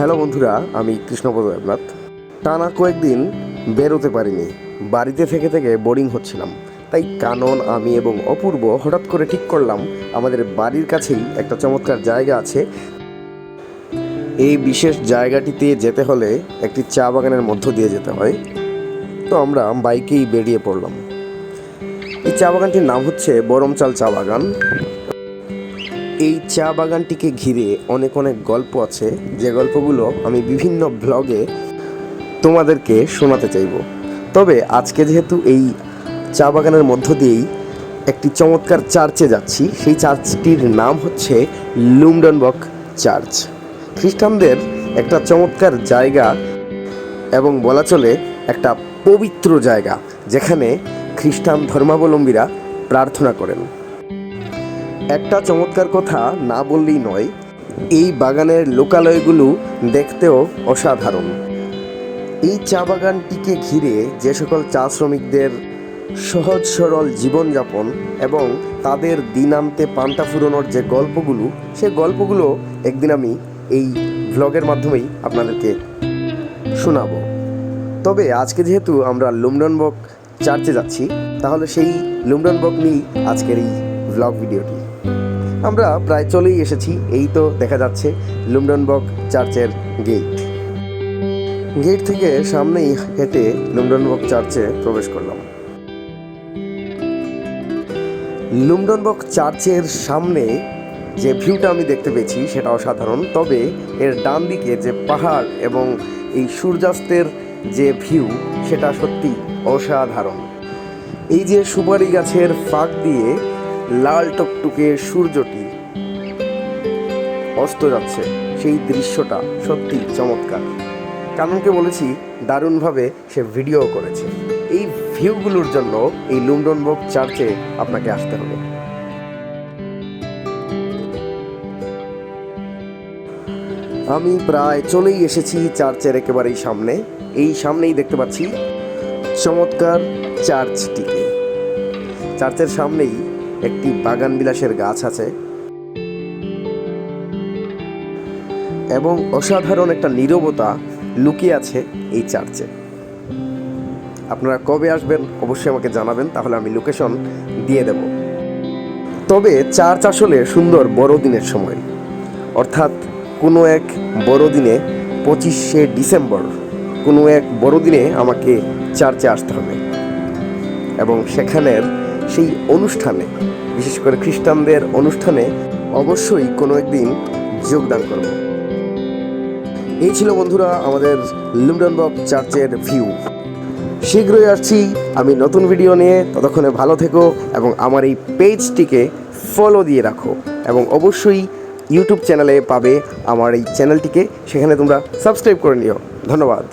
Hello বন্ধুরা, আমি কৃষ্ণপদ দেবনাথ। টানা কয়েকদিন বেরোতে পারিনি, বাড়িতে থেকে থেকে বোরিং হচ্ছিলাম। তাই কানন, আমি এবং অপূর্ব হঠাৎ করে ঠিক করলাম, আমাদের বাড়ির কাছেই একটা চমৎকার জায়গা আছে। এই বিশেষ জায়গাটিতে যেতে হলে একটি চা বাগানের মধ্য দিয়ে যেতে হয়। তো আমরা বাইকেই বেরিয়ে পড়লাম। এই চা বাগানটির নাম হচ্ছে বরমচাল চা বাগান। এই চা বাগানটিকে ঘিরে অনেক অনেক গল্প আছে। যে গল্পগুলো আমি বিভিন্ন ব্লগে তোমাদেরকে শোনাতে চাইব। তবে আজকে যেহেতু এই চা বাগানের মধ্য দিয়েই একটি চমৎকার চার্চে যাচ্ছি, সেই চার্চটির নাম হচ্ছে লুমডনবক চার্চ। খ্রিস্টানদের একটা চমৎকার জায়গা এবং বলা চলে একটা পবিত্র জায়গা, যেখানে খ্রিস্টান ধর্মাবলম্বীরা প্রার্থনা করেন। একটা চমৎকার কথা না বললেই নয়, এই বাগানের লোকালয়গুলো দেখতেও অসাধারণ। এই চা বাগানটিকে ঘিরে যে সকল চা শ্রমিকদের সহজ সরল জীবনযাপন এবং তাদের দিনান্তে পান্তা ফুরোনোর যে গল্পগুলো, সে গল্পগুলো একদিন আমি এই ভ্লগের মাধ্যমেই আপনাদেরকে শোনাবো। তবে আজকে যেহেতু আমরা লুমডনবক চার্চে যাচ্ছি, তাহলে সেই লুমডনবক নিয়েই আজকের এই ভ্লগ ভিডিওটি আমরা প্রায় চলেই এসেছি, এই তো দেখা যাচ্ছে লুমডনবক চার্চের গেট। গেট থেকে সামনেই হেঁটে লুমডনবক চার্চে প্রবেশ করলাম। লুমডনবক চার্চের সামনে যে ভিউটা আমি দেখতে পেয়েছি সেটা অসাধারণ, তবে এর ডান দিকে যে পাহাড় এবং এই সূর্যাস্তের যে ভিউ, সেটা সত্যি অসাধারণ। এই যে সুপারি গাছের ফাঁক দিয়ে লাল টকটুকে সূর্যটি অস্ত যাচ্ছে। সেই দৃশ্যটা সত্যি চমৎকার। কাননকে বলেছি, দারুণভাবে সে ভিডিও করেছে। এই ভিউগুলোর জন্য এই লুমডনবক চার্চে আপনাকে আসতে হবে। আমি প্রায় চলেই এসেছি চার্চের একেবারেই সামনে। এই সামনেই দেখতে পাচ্ছি চমৎকার চার্চটিকে। চার্চের সামনেই একটি বাগান বিলাসের গাছ আছে। এবং অসাধারণ একটা নীরবতা লুকিয়ে আছে এই চার্চে। আপনারা কবে আসবেন অবশ্যই আমাকে জানাবেন, তাহলে আমি লোকেশন দিয়ে দেব। তবে চার্চ আসলে সুন্দর বড়দিনের সময়। অর্থাৎ কোনো এক বড়দিনে পঁচিশে ডিসেম্বর, কোনো এক বড়দিনে আমাকে চার্চে আসতে হবে। এবং সেখানের সেই অনুষ্ঠানে, বিশেষ করে খ্রিস্টানদের অনুষ্ঠানে অবশ্যই কোনো একদিন যোগদান করব। এই ছিল বন্ধুরা আমাদের লুমডনবক চার্চের ভিউ। শীঘ্রই আসছি, আমি নতুন ভিডিও নিয়ে, ততক্ষণে ভালো থেকো এবং আমার এই পেজটিকে ফলো দিয়ে রাখো এবং অবশ্যই ইউটিউব চ্যানেলে পাবে আমার এই চ্যানেলটিকে সেখানে তোমরা সাবস্ক্রাইব করে নিও। ধন্যবাদ।